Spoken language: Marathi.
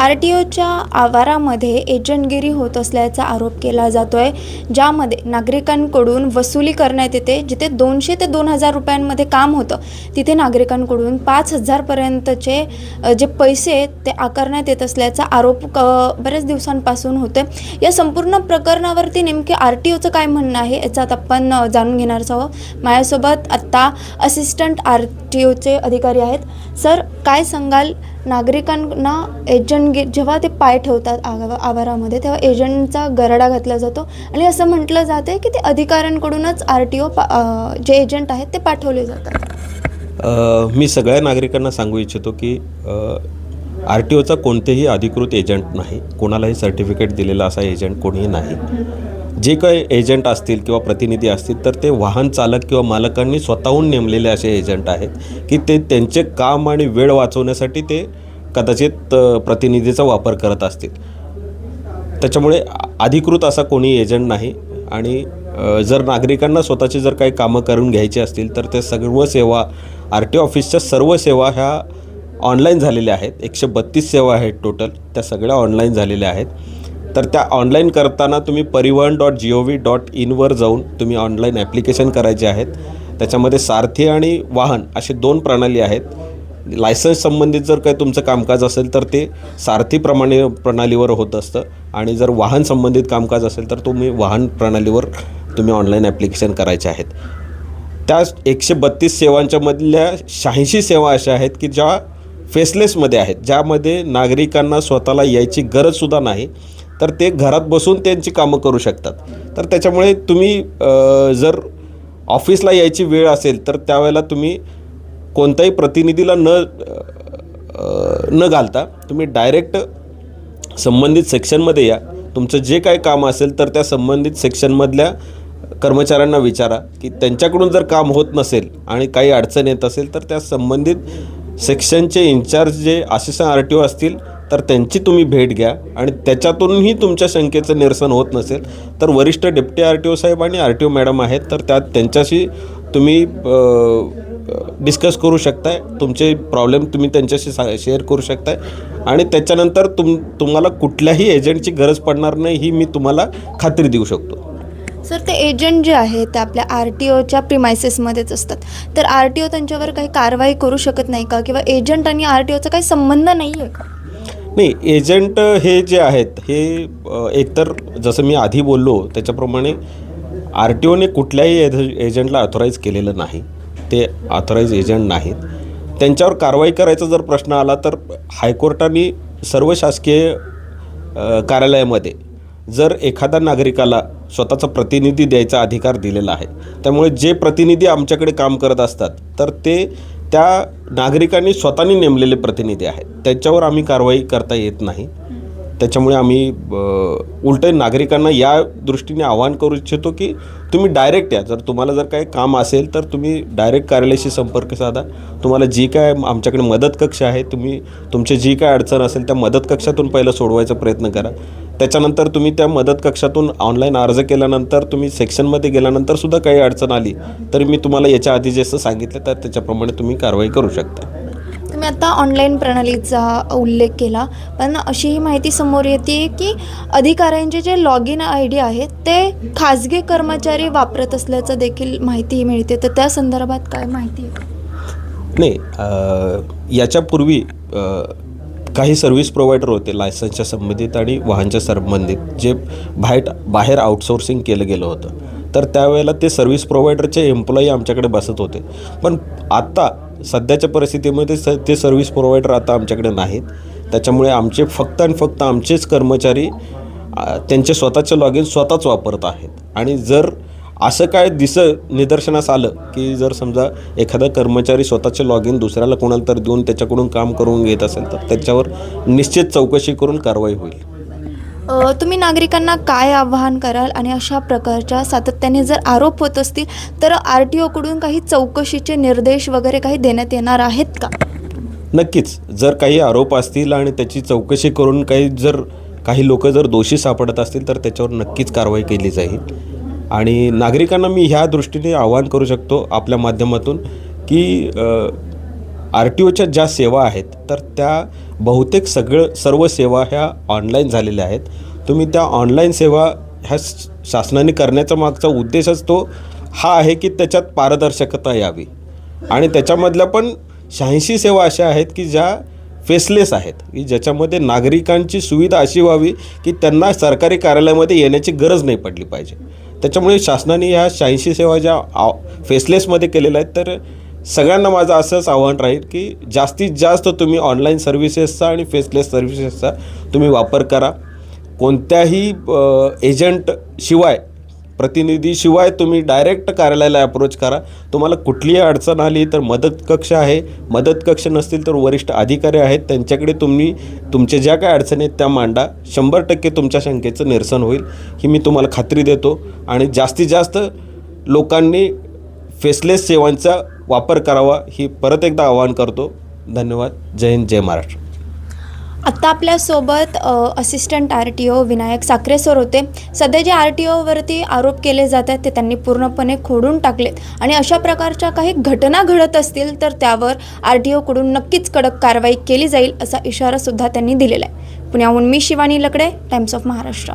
आर टी ओच्या आवारामध्ये एजंटगिरी होत असल्याचा आरोप केला जातो आहे ज्यामध्ये नागरिकांकडून वसुली करण्यात येते जिथे दोनशे ते दोन हजार रुपयांमध्ये काम होतं तिथे नागरिकांकडून पाच हजारपर्यंतचे जे पैसे आहेत ते आकारण्यात येत असल्याचा आरोप क बऱ्याच दिवसांपासून होते या संपूर्ण प्रकरणावरती नेमके आर टी ओचं काय म्हणणं आहे याच्यात आपण जाणून घेणारच आहोत. माझ्यासोबत आत्ता असिस्टंट आर टी ओचे अधिकारी आहेत. सर काय सांगाल? नागरिकांना एजंट गे जेव्हा ते पाय ठेवतात आवा आवारामध्ये तेव्हा एजंटचा गरडा घातला जातो. आणि असं म्हटलं जाते की ते अधिकाऱ्यांकडूनच आर टी ओ जे एजंट आहेत ते पाठवले जातात. मी सगळ्या नागरिकांना सांगू इच्छितो की आर टी ओचा कोणतेही अधिकृत एजंट नाही. कोणालाही सर्टिफिकेट दिलेला असा एजंट कोणीही नाही. जे काही एजंट असतील किंवा प्रतिनिधी असतील तर ते वाहन चालक किंवा मालकांनी स्वतःहून नेमलेले असे एजंट आहेत की ते त्यांचे काम आणि वेळ वाचवण्यासाठी ते कदाचित प्रतिनिधीचा वापर करत असतील. त्याच्यामुळे अधिकृत असा कोणी एजंट नाही आणि जर नागरिकांना स्वतःची जर काही कामं करून घ्यायची असतील तर ते सर्व सेवा आर टी ऑफिसच्या सर्व सेवा ह्या ऑनलाईन झालेल्या आहेत. एकशे बत्तीस सेवा आहेत टोटल त्या सगळ्या ऑनलाईन झालेल्या आहेत. तर त्या ऑनलाईन करताना तुम्ही Parivahan dot G O V dot इनवर जाऊन तुम्ही ऑनलाईन ॲप्लिकेशन करायचे आहेत. त्याच्यामध्ये सारथी आणि वाहन असे दोन प्रणाली आहेत. लायसन्स संबंधित जर काही तुमचं कामकाज असेल तर ते सारथीप्रमाणे प्रणालीवर होत असतं. आणि जर वाहन संबंधित कामकाज असेल तर तुम्ही वाहन प्रणालीवर तुम्ही ऑनलाईन ॲप्लिकेशन करायचे आहेत. त्या एकशे बत्तीस सेवांच्या मधल्या शहाऐंशी सेवा अशा आहेत की ज्या फेसलेसमध्ये आहेत. ज्यामध्ये नागरिकांना स्वतःला यायची गरजसुद्धा नाही. तर ते घरात बसून त्यांची कामं करू शकतात. तर त्याच्यामुळे तुम्ही जर ऑफिसला यायची वेळ असेल तर त्यावेळेला तुम्ही कोणत्याही प्रतिनिधीला न न घालता तुम्ही डायरेक्ट संबंधित सेक्शनमध्ये या. तुमचं जे काही काम असेल तर त्या संबंधित सेक्शनमधल्या कर्मचाऱ्यांना विचारा की त्यांच्याकडून जर काम होत नसेल आणि काही अडचण येत असेल तर त्या संबंधित सेक्शनचे इन्चार्ज जे असिस्टंट आर टी ओ असतील तर त्यांची तुम्ही भेट घ्या. आणि त्याच्यातूनही तुमच्या शंकेचं निरसन होत नसेल तर वरिष्ठ डेप्टी आर टी ओ साहेब आणि आर टी ओ मॅडम आहेत तर त्यात त्यांच्याशी तुम्ही डिस्कस करू शकताय. तुमचे प्रॉब्लेम तुम्ही त्यांच्याशी सा शेअर करू शकताय. आणि त्याच्यानंतर तुम तुम्हाला कुठल्याही एजंटची गरज पडणार नाही ही मी तुम्हाला खात्री देऊ शकतो. सर ते एजंट जे आहे ते आपल्या आर टी ओच्या प्रिमायसेसमध्येच असतात. तर आर टी ओ त्यांच्यावर काही कारवाई करू शकत नाही का? किंवा एजंट आणि आर टी ओचा काही संबंध नाही आहे का? नाही एजंट हे जे आहेत हे एकतर जसं मी आधी बोललो त्याच्याप्रमाणे आर टी ओने कुठल्याही एज एजंटला ऑथोराईज केलेलं नाही. ते ऑथोराईज एजंट नाहीत. त्यांच्यावर कारवाई करायचा जर प्रश्न आला तर हायकोर्टाने सर्व शासकीय कार्यालयामध्ये जर एखाद्या नागरिकाला स्वतःचा प्रतिनिधी द्यायचा अधिकार दिलेला आहे त्यामुळे जे प्रतिनिधी आमच्याकडे काम करत असतात तर ते त्या नागरिकांनी स्वतःने नेमलेले प्रतिनिधी आहेत. त्याच्यावर आम्ही कारवाई करता येत नाही. त्याच्यामुळे आम्ही उलट नागरिकांना या दृष्टीने आवाहन करू इच्छितो की तुम्ही डायरेक्ट या. जर तुम्हाला जर काही काम असेल तर तुम्ही डायरेक्ट कार्यालयाशी संपर्क साधा. तुम्हाला जी काय आमच्याकडे मदत कक्ष आहे तुम्ही तुमची जी काय अडचण असेल त्या मदत कक्षातून पहिलं सोडवायचा प्रयत्न करा. त्याच्यानंतर तुम्ही त्या मदत कक्षातून ऑनलाईन अर्ज केल्यानंतर तुम्ही सेक्शनमध्ये गेल्यानंतर सुद्धा काही अडचण आली तरी मी तुम्हाला याच्या आधी जसं सांगितलं तर त्याच्याप्रमाणे तुम्ही कारवाई करू शकता. तुम्ही आता ऑनलाईन प्रणालीचा उल्लेख केला पण अशीही माहिती समोर येते की अधिकाऱ्यांचे जे लॉग इन आय डी आहेत ते खाजगी कर्मचारी वापरत असल्याचं देखील माहिती मिळते. तर त्या संदर्भात काय माहिती? आहे नाही याच्यापूर्वी काही सर्व्हिस प्रोव्हायडर होते लायसन्सच्या संबंधित आणि वाहनच्या संबंधित जे बाहेर बाहेर आउटसोर्सिंग केलं गेलं होतं. तर त्यावेळेला ते सर्व्हिस प्रोव्हायडरचे एम्प्लॉई आमच्याकडे बसत होते. पण आत्ता सध्याच्या परिस्थितीमध्ये स ते सर्व्हिस प्रोव्हायडर आता आमच्याकडे नाहीत. त्याच्यामुळे आमचे फक्त आणि फक्त आमचेच कर्मचारी त्यांचे स्वतःचे लॉग इन स्वतःच वापरत आहेत. आणि जर असं काय दिस निदर्शनास आलं की जर समजा एखादा कर्मचारी स्वतःचे लॉग इन दुसऱ्याला कोणाला तर देऊन त्याच्याकडून काम करून घेत असेल तर त्याच्यावर निश्चित चौकशी करून कारवाई होईल. तुम्ही नागरिकांना काय आवाहन कराल आणि अशा प्रकारच्या सातत्याने जर आरोप होत असतील तर आर टी ओकडून काही चौकशीचे निर्देश वगैरे काही देण्यात येणार आहेत का? नक्कीच. जर काही आरोप असतील आणि त्याची चौकशी करून काही जर काही लोक जर दोषी सापडत असतील तर त्याच्यावर नक्कीच कारवाई केली जाईल. आणि नागरिकांना मी ह्या दृष्टीने आवाहन करू शकतो आपल्या माध्यमातून की आर टी ओच्या ज्या सेवा आहेत तर त्या बहुतेक सगळं सर्व सेवा ह्या ऑनलाईन झालेल्या आहेत. तुम्ही त्या ऑनलाईन सेवा ह्या शासनाने करण्याचा मागचा उद्देशच तो हा आहे की त्याच्यात पारदर्शकता यावी. आणि त्याच्यामधल्या पण शहाऐंशी सेवा अशा आहेत की ज्या फेसलेस आहेत. की ज्याच्यामध्ये नागरिकांची सुविधा अशी व्हावी की त्यांना सरकारी कार्यालयामध्ये येण्याची गरज नाही पडली पाहिजे. त्याच्यामुळे शासनाने ह्या शहाऐंशी सेवा ज्या आ फेसलेसमध्ये केलेल्या आहेत तर सगळ्यांना माझं असंच आव्हान राहील की जास्तीत जास्त तुम्ही ऑनलाईन सर्व्हिसेसचा आणि फेसलेस सर्व्हिसेसचा तुम्ही वापर करा. कोणत्याही एजंट शिवाय प्रतिनिधीशिवाय तुम्ही डायरेक्ट कार्यालयाला अप्रोच करा. तुम्हाला कुठलीही अडचण आली तर मदत कक्ष आहे. मदत कक्ष नसतील तर वरिष्ठ अधिकारी आहेत. त्यांच्याकडे तुम्ही तुमच्या ज्या काय अडचणी आहेत त्या मांडा. शंभर टक्के तुमच्या शंकेचं निरसन होईल. ही मी तुम्हाला खात्री देतो. आणि जास्तीत जास्त लोकांनी फेसलेस सेवांचा वापर करावा ही परत एकदा आवाहन करतो. धन्यवाद. जय हिंद जय महाराष्ट्र. आत्ता आपल्यासोबत assistant R T O Vinayak Sakhare sir होते. सध्या जे आर टी ओवरती आरोप केले जात आहेत ते त्यांनी पूर्णपणे खोडून टाकलेत. आणि अशा प्रकारच्या काही घटना घडत असतील तर त्यावर आर टी ओकडून नक्कीच कडक कारवाई केली जाईल असा इशारासुद्धा त्यांनी दिलेला आहे. पुण्याहून मी शिवानी लकडे टाइम्स ऑफ महाराष्ट्र